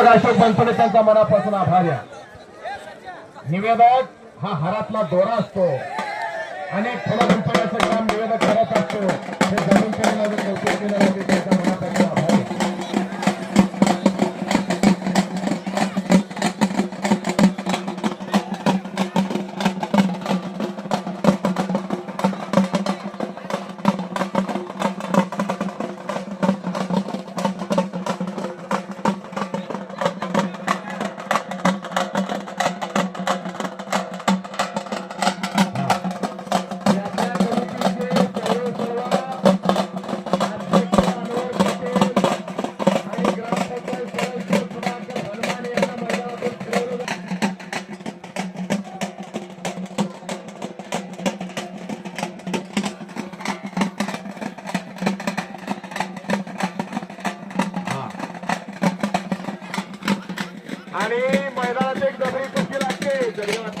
शिक्षक अशोक बनसोडे त्यांचा मनापासून आभार आहे निवेदक हा हरातला दोरा असतो. अनेक फळं गुंतवण्याचं काम निवेदक करत असतो. हे जमीन केलेलं कौतुक केलं जाते त्यांचा मनापासून आभार आणि मैदानात एक दगडी कुस्ती लागते. धन्यवाद.